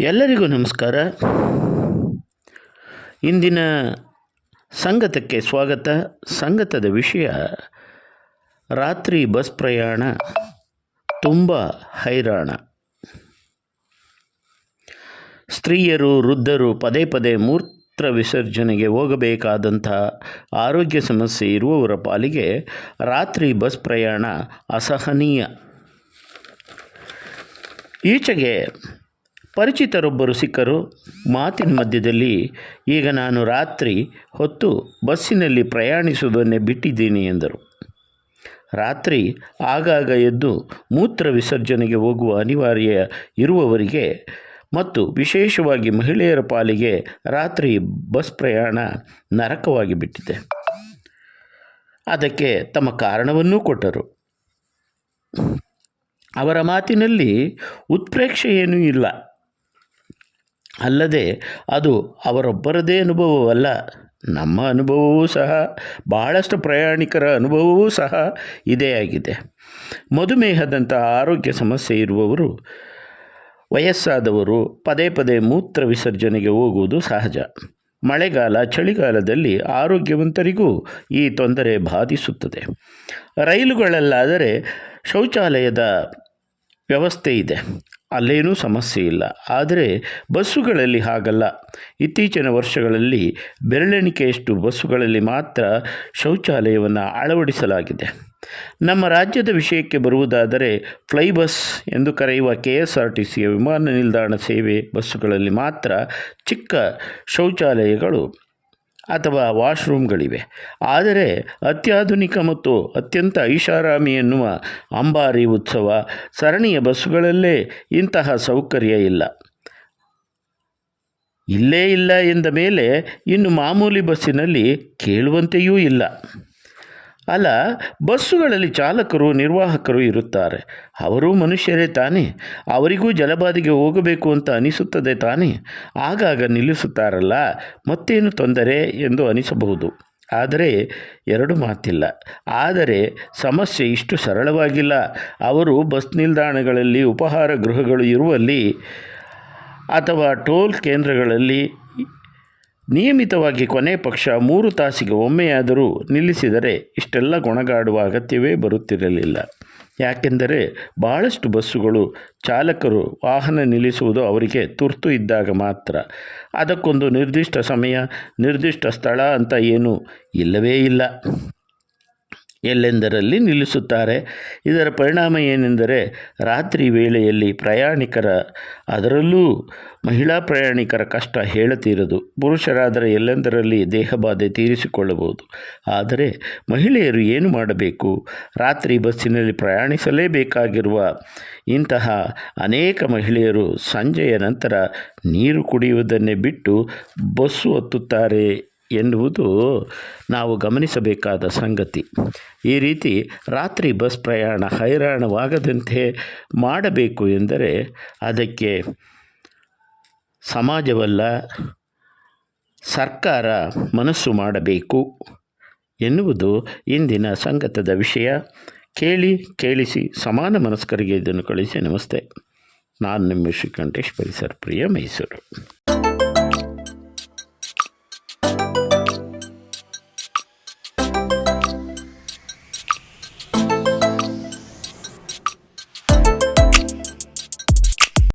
ಎಲ್ಲರಿಗೂ ನಮಸ್ಕಾರ. ಇಂದಿನ ಸಂಗತಕ್ಕೆ ಸ್ವಾಗತ. ಸಂಗತದ ವಿಷಯ ರಾತ್ರಿ ಬಸ್ ಪ್ರಯಾಣ ತುಂಬ ಹೈರಾಣ. ಸ್ತ್ರೀಯರು, ವೃದ್ಧರು ಪದೇ ಪದೇ ಮೂತ್ರ ವಿಸರ್ಜನೆಗೆ ಹೋಗಬೇಕಾದಂತಹ ಆರೋಗ್ಯ ಸಮಸ್ಯೆ ಇರುವವರ ಪಾಲಿಗೆ ರಾತ್ರಿ ಬಸ್ ಪ್ರಯಾಣ ಅಸಹನೀಯ. ಈಚೆಗೆ ಪರಿಚಿತರೊಬ್ಬರು ಸಿಕ್ಕರು. ಮಾತಿನ ಮಧ್ಯದಲ್ಲಿ, ಈಗ ನಾನು ರಾತ್ರಿ ಹೊತ್ತು ಬಸ್ಸಿನಲ್ಲಿ ಪ್ರಯಾಣಿಸುವುದನ್ನೇ ಬಿಟ್ಟಿದ್ದೀನಿ ಎಂದರು. ರಾತ್ರಿ ಆಗಾಗ ಎದ್ದು ಮೂತ್ರ ವಿಸರ್ಜನೆಗೆ ಹೋಗುವ ಅನಿವಾರ್ಯ ಇರುವವರಿಗೆ ಮತ್ತು ವಿಶೇಷವಾಗಿ ಮಹಿಳೆಯರ ಪಾಲಿಗೆ ರಾತ್ರಿ ಬಸ್ ಪ್ರಯಾಣ ನರಕವಾಗಿ ಬಿಟ್ಟಿದೆ. ಅದಕ್ಕೆ ತಮ್ಮ ಕಾರಣವನ್ನೂ ಕೊಟ್ಟರು. ಅವರ ಮಾತಿನಲ್ಲಿ ಉತ್ಪ್ರೇಕ್ಷೆ ಏನೂ ಇಲ್ಲ. ಅಲ್ಲದೆ ಅದು ಅವರೊಬ್ಬರದೇ ಅನುಭವವಲ್ಲ, ನಮ್ಮ ಅನುಭವವೂ ಸಹ, ಬಹಳಷ್ಟು ಪ್ರಯಾಣಿಕರ ಅನುಭವವೂ ಸಹ ಇದೇ ಆಗಿದೆ. ಮಧುಮೇಹದಂಥ ಆರೋಗ್ಯ ಸಮಸ್ಯೆ ಇರುವವರು ವಯಸ್ಸಾದವರು ಪದೇ ಪದೇ ಮೂತ್ರ ವಿಸರ್ಜನೆಗೆ ಹೋಗುವುದು ಸಹಜ. ಮಳೆಗಾಲ ಚಳಿಗಾಲದಲ್ಲಿ ಆರೋಗ್ಯವಂತರಿಗೂ ಈ ತೊಂದರೆ ಬಾಧಿಸುತ್ತದೆ. ರೈಲುಗಳಲ್ಲಾದರೆ ಶೌಚಾಲಯದ ವ್ಯವಸ್ಥೆ ಇದೆ. ಅಲ್ಲೇನೂ ಸಮಸ್ಯೆ ಇಲ್ಲ. ಆದರೆ ಬಸ್ಸುಗಳಲ್ಲಿ ಹಾಗಲ್ಲ. ಇತ್ತೀಚಿನ ವರ್ಷಗಳಲ್ಲಿ ಬೆರಳೆಣಿಕೆಯಷ್ಟು ಬಸ್ಸುಗಳಲ್ಲಿ ಮಾತ್ರ ಶೌಚಾಲಯವನ್ನು ಅಳವಡಿಸಲಾಗಿದೆ. ನಮ್ಮ ರಾಜ್ಯದ ವಿಷಯಕ್ಕೆ ಬರುವುದಾದರೆ ಫ್ಲೈ ಬಸ್ ಎಂದು ಕರೆಯುವ ಕೆ ಎಸ್ ಆರ್ ಟಿ ಸಿಯ ವಿಮಾನ ನಿಲ್ದಾಣ ಸೇವೆ ಬಸ್ಸುಗಳಲ್ಲಿ ಮಾತ್ರ ಚಿಕ್ಕ ಶೌಚಾಲಯಗಳು ಅಥವಾ ವಾಶ್ರೂಮ್ಗಳಿವೆ. ಆದರೆ ಅತ್ಯಾಧುನಿಕ ಮತ್ತು ಅತ್ಯಂತ ಐಷಾರಾಮಿ ಎನ್ನುವ ಅಂಬಾರಿ ಉತ್ಸವ ಸರಣಿಯ ಬಸ್ಸುಗಳಲ್ಲೇ ಇಂತಹ ಸೌಕರ್ಯ ಇಲ್ಲ. ಇಲ್ಲೇ ಇಲ್ಲ ಎಂದ ಮೇಲೆ ಇನ್ನು ಮಾಮೂಲಿ ಬಸ್ಸಿನಲ್ಲಿ ಕೇಳುವಂತೆಯೂ ಇಲ್ಲ. ಅಲ್ಲ, ಬಸ್ಸುಗಳಲ್ಲಿ ಚಾಲಕರು, ನಿರ್ವಾಹಕರು ಇರುತ್ತಾರೆ. ಅವರೂ ಮನುಷ್ಯರೇ ತಾನೇ. ಅವರಿಗೂ ಜಲಬಾದಿಗೆ ಹೋಗಬೇಕು ಅಂತ ಅನಿಸುತ್ತದೆ ತಾನೇ. ಆಗಾಗ ನಿಲ್ಲಿಸುತ್ತಾರಲ್ಲ. ಮತ್ತೇನು ತೊಂದರೆ ಎಂದು ಅನಿಸಬಹುದು. ಆದರೆ ಎರಡು ಮಾತಿಲ್ಲ. ಆದರೆ ಸಮಸ್ಯೆ ಇಷ್ಟು ಸರಳವಾಗಿಲ್ಲ. ಅವರು ಬಸ್ ನಿಲ್ದಾಣಗಳಲ್ಲಿ ಉಪಹಾರ ಗೃಹಗಳು ಇರುವಲ್ಲಿ ಅಥವಾ ಟೋಲ್ ಕೇಂದ್ರಗಳಲ್ಲಿ ನಿಯಮಿತವಾಗಿ ಕೊನೆ ಪಕ್ಷ ಮೂರು ತಾಸಿಗೆ ಒಮ್ಮೆಯಾದರೂ ನಿಲ್ಲಿಸಿದರೆ ಇಷ್ಟೆಲ್ಲ ಗೊಣಗಾಡುವ ಅಗತ್ಯವೇ ಬರುತ್ತಿರಲಿಲ್ಲ. ಯಾಕೆಂದರೆ ಭಾಳಷ್ಟು ಬಸ್ಸುಗಳು ಚಾಲಕರು ವಾಹನ ನಿಲ್ಲಿಸುವುದು ಅವರಿಗೆ ತುರ್ತು ಇದ್ದಾಗ ಮಾತ್ರ. ಅದಕ್ಕೊಂದು ನಿರ್ದಿಷ್ಟ ಸಮಯ, ನಿರ್ದಿಷ್ಟ ಸ್ಥಳ ಅಂತ ಏನೂ ಇಲ್ಲವೇ ಇಲ್ಲ. ಎಲ್ಲೆಂದರಲ್ಲಿ ನಿಲ್ಲಿಸುತ್ತಾರೆ. ಇದರ ಪರಿಣಾಮ ಏನೆಂದರೆ, ರಾತ್ರಿ ವೇಳೆಯಲ್ಲಿ ಪ್ರಯಾಣಿಕರ, ಅದರಲ್ಲೂ ಮಹಿಳಾ ಪ್ರಯಾಣಿಕರ ಕಷ್ಟ ಹೇಳತೀರದು. ಪುರುಷರಾದರೆ ಎಲ್ಲೆಂದರಲ್ಲಿ ದೇಹಬಾಧೆ ತೀರಿಸಿಕೊಳ್ಳಬಹುದು. ಆದರೆ ಮಹಿಳೆಯರು ಏನು ಮಾಡಬೇಕು? ರಾತ್ರಿ ಬಸ್ಸಿನಲ್ಲಿ ಪ್ರಯಾಣಿಸಲೇಬೇಕಾಗಿರುವ ಇಂತಹ ಅನೇಕ ಮಹಿಳೆಯರು ಸಂಜೆಯ ನಂತರ ನೀರು ಕುಡಿಯುವುದನ್ನೇ ಬಿಟ್ಟು ಬಸ್ಸು ಹತ್ತುತ್ತಾರೆ. ಎನ್ನುವುದು ನಾವು ಗಮನಿಸಬೇಕಾದ ಸಂಗತಿ. ಈ ರೀತಿ ರಾತ್ರಿ ಬಸ್ ಪ್ರಯಾಣ ಹೈರಾಣವಾಗದಂತೆ ಮಾಡಬೇಕು ಎಂದರೆ ಅದಕ್ಕೆ ಸಮಾಜವಲ್ಲ, ಸರ್ಕಾರ ಮನಸ್ಸು ಮಾಡಬೇಕು ಎನ್ನುವುದು ಇಂದಿನ ಸಂಗತದ ವಿಷಯ. ಕೇಳಿ, ಕೇಳಿಸಿ, ಸಮಾನ ಮನಸ್ಕರಿಗೆ ಇದನ್ನು ಕಳಿಸಿ. ನಮಸ್ತೆ. ನಾನು ನಿಮ್ಮ ಶ್ರೀಕಂಠೇಶ್, ಪರಿಸರ್ ಪ್ರಿಯ ಮೈಸೂರು.